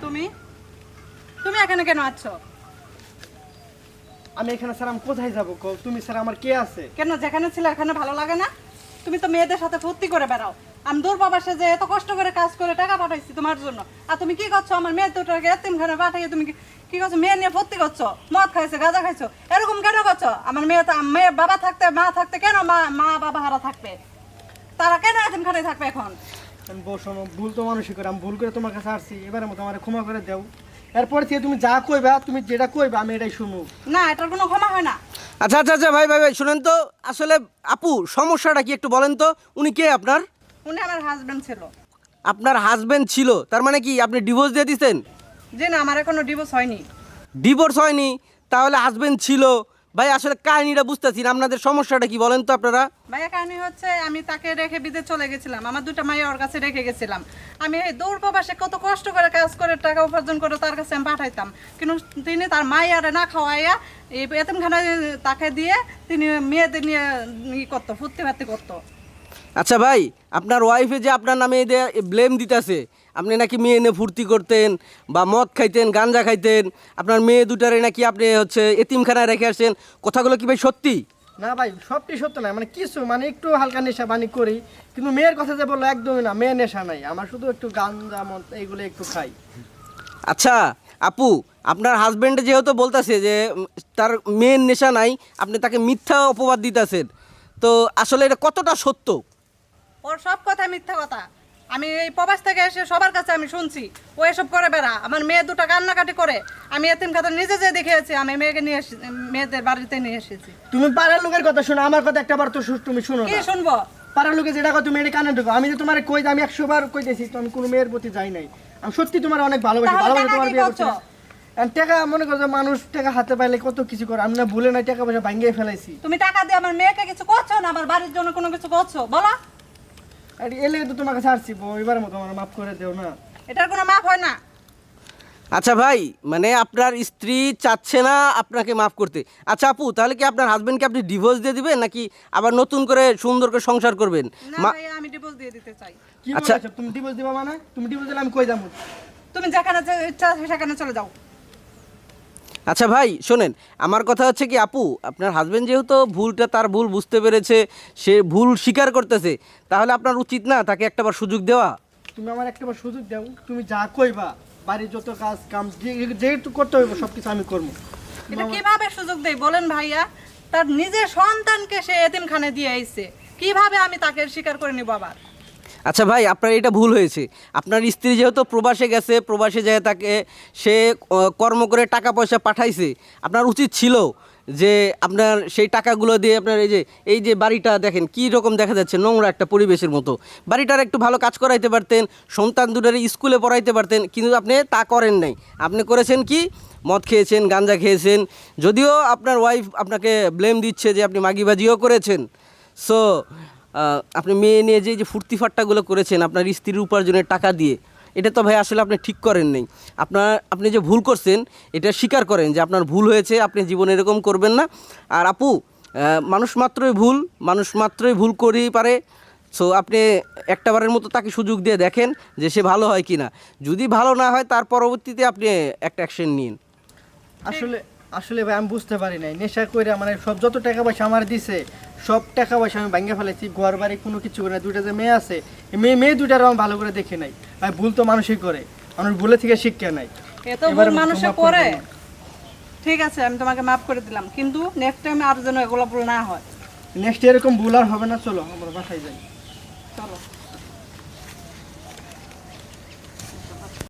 তুমি? তুমি এখানে কেন আছো? আমি এখানে স্যার আমি কোথায় যাব তুমি স্যার আমার কে আছে? কেন যেখানে ছিল এখানে ভালো লাগে না? তুমি তো মেয়েদের সাথে ফুর্তি করে বেড়াও। আমি দূর প্রবাসে যে এত কষ্ট করে কাজ করে টাকা পাঠাইছি তোমার জন্য। আর তুমি কি করছ? আমার মেয়ে দুটোকে এতিমখানে পাঠাইয়ে তুমি কি- করছ? মেয়ে নিয়ে ফুর্তি করছ? মদ খাইছো গাঁজা খাইছো? এরকম কেন করছ? আমার মেয়ে তো মেয়ে বাবা থাকতে মা থাকতে কেন মা মা বাবা হারা থাকবে? তারা কেন এতিমখানে থাকবে এখন? আমি বউ শোনো ভুল তো মানুষই করে আমি ভুল করে তোমার কাছে আসছি এবারের মতো আমার ক্ষমা করে দাও। এরপর থেকে তুমি যা কইবা তুমি যেটা কইবা আমি এটাই শুনব। না এটার কোনো ক্ষমা হয় না। আচ্ছা আচ্ছা আচ্ছা ভাই ভাই ভাই শুনেন তো আসলে আপু সমস্যাটা কি একটু বলেন তো উনি কে আপনার? উনি আমার হাজবেন্ড ছিল। আপনার হাজবেন্ড ছিল তার মানে কি আপনি ডিভোর্স দিয়ে দিতেন যে না আমার এখনও ডিভোর্স হয়নি। ডিভোর্স হয়নি তাহলে হাজবেন্ড ছিল ভাই আসলে কাহিনিটা বুঝতেছি না আপনাদের সমস্যাটা কি বলেন তো আপনারা? ভাইয়া কাহিনী হচ্ছে আমি তাকে রেখে বিদে চলে গেছিলাম। আমার দুটো মাইয়া ওর কাছে রেখে গেছিলাম। আমি এই দৌড় প্রবাসে কত কষ্ট করে কাজ করে টাকা উপার্জন করে তার কাছে আমি পাঠাইতাম। কিন্তু তিনি তার মাইয়ারে না খাওয়াইয়া এই এতিমখানায় তাকে দিয়ে তিনি মেয়েদের নিয়ে ই করতো ফুর্তি ফার্তি করতো। আচ্ছা ভাই আপনার ওয়াইফে যে আপনার নামে ব্লেম দিতেছে আপনি নাকি মেয়ে এনে ফুর্তি করতেন বা মদ খাইতেন গাঞ্জা খাইতেন? আপনার মেয়ে দুটারে নাকি আপনি হচ্ছে এতিমখানায় রেখে আসছেন কথাগুলো কি ভাই সত্যি? না ভাই সবটি সত্য না মানে কিছু মানে একটু হালকা নেশা বানি করি। কিন্তু মেয়ের কথা যে বলল একদমই না মেয়ে নেশা নাই। আমার শুধু একটু গাঞ্জা মদ এইগুলো একটু খাই। আচ্ছা আপু আপনার হাজবেন্ড যেহেতু বলতেছে যে তার মেয়ের নেশা নাই আপনি তাকে মিথ্যা অপবাদ দিতেছেন। তো আসলে এটা কতটা সত্য? ওর সব কথা মিথ্যা কথা। আমি এই প্রবাস থেকে এসে সবার কাছে আমি শুনছি ও এসব করে বেড়া। আমার মেয়ে দুটো কান্নাকাটি করে। আমি এতিম খাতা নিজে যে দেখেছি আমি মেয়েকে নিয়ে এসে মেয়েদের বাড়িতে নিয়ে এসেছি। তুমি পাড়ার লোকের কথা শোনো আমার কথা একটা বার তো তুমি শুনো কি শুনব? পাড়ার লোকে যেটা কথা তুমি এটা কানে ঢুকো। আমি যে তোমার কই আমি একশো বার কইতেছি তো আমি কোনো মেয়ের প্রতি যাই নাই। আমি সত্যি তোমার অনেক ভালোবাসি ভালোবাসি তোমার বিয়ে করছ? করছি টাকা মনে করো যে মানুষ টাকা হাতে পাইলে কত কিছু করে। আমি না ভুলে নাই টাকা পয়সা ভাঙ্গিয়ে ফেলাইছি। তুমি টাকা দিয়ে আমার মেয়েকে কিছু করছ না? আমার বাড়ির জন্য কোনো কিছু করছ? বলো। আর এলে তো তোমার কাছে আসছি এবারের মতো আমার মাফ করে দেও না। এটার কোনো মাপ হয় না। আচ্ছা ভাই মানে আপনার স্ত্রী চাচ্ছে না আপনাকে মাফ করতে। আচ্ছা আপু তাহলে কি আপনার হাজবেন্ডকে আপনি ডিভোর্স দিয়ে দিবেন নাকি আবার নতুন করে সুন্দর করে সংসার করবেন? না ভাই আমি ডিভোর্স দিয়ে দিতে চাই। কি আচ্ছা। তুমি ডিভোর্স দিবা মানে? তুমি ডিভোর্স দিলে আমি কই যাব? তুমি যেখানে ইচ্ছা সেখানে চলে যাও। আচ্ছা ভাই শোনেন আমার কথা হচ্ছে কি আপু আপনার হাজবেন্ড যেহেতু ভুলটা তার ভুল বুঝতে পেরেছে সে ভুল স্বীকার করতেছে তাহলে আপনার উচিত না তাকে একটাবার সুযোগ দেওয়া? তুমি আমার একটা বার সুযোগ দাও তুমি যা কইবা বাড়ির যত কাজ কাম যে- যেহেতু করতে হইব সব কিছু আমি করব। এটা কীভাবে সুযোগ দেই বলেন ভাইয়া তার নিজের সন্তানকে সে এতিমখানে দিয়ে আইছে কীভাবে আমি তাকে স্বীকার করে নিব আবার? আচ্ছা ভাই, আপনার এটা ভুল হয়েছে। আপনার স্ত্রী যেহেতু প্রবাসে গেছে, প্রবাসে যায় তাকে সে কর্ম করে টাকা পয়সা পাঠাইছে, আপনার উচিত ছিল যে আপনার সেই টাকাগুলো দিয়ে আপনার এই যে এই যে বাড়িটা দেখেন, কী রকম দেখা যাচ্ছে, নোংরা একটা পরিবেশের মতো। বাড়িটার একটু ভালো কাজ করাইতে পারতেন, সন্তান দুটার স্কুলে পড়াইতে পারতেন, কিন্তু আপনি তা করেন নাই। আপনি করেছেন কি? মদ খেয়েছেন গাঞ্জা খেয়েছেন, যদিও আপনার ওয়াইফ আপনাকে ব্লেম দিচ্ছে যে আপনি মাগিবাজিও করেছেন। সো আপনি মেয়ে নিয়ে যে যে ফুর্তি ফাট্টাগুলো করেছেন, আপনার স্ত্রীর উপার্জনের টাকা দিয়ে, এটা তো ভাই আসলে আপনি ঠিক করেন নাই। আপনার, আপনি যে ভুল করছেন, এটা স্বীকার করেন যে আপনার ভুল হয়েছে, আপনি জীবনে এরকম করবেন না। আর আপু মানুষ মাত্রই ভুল, মানুষ মাত্রই ভুল করেই পারে। সো আপনি একটাবারের মতো তাকে সুযোগ দিয়ে দেখেন যে সে ভালো হয় কি না যদি ভালো না হয়, তার পরবর্তীতে আপনি একটা অ্যাকশন নিন। আসলে আসলে ভাই আমি বুঝতে পারি নাই। নেশা করে মানে সব যত টাকা পয়সা আমার দিছে সব টাকা পয়সা আমি ভাঙ্গে ফেলেছি ঘর বাড়ি কোনো কিছু করে না দুইটা যে মেয়ে আছে মেয়ে মেয়ে দুইটার আমি ভালো করে দেখে নাই। ভাই ভুল তো মানুষই করে। মানুষ ভুলে থেকে শিক্ষা নাই। এত ভুল মানুষে করে করে। ঠিক আছে আমি তোমাকে মাফ করে দিলাম। কিন্তু নেক্সট টাইম আর যেন এগুলো ভুল না হয়। নেক্সট এরকম ভুল আর হবে না। চলো আমরা বাসায় যাই। চলো।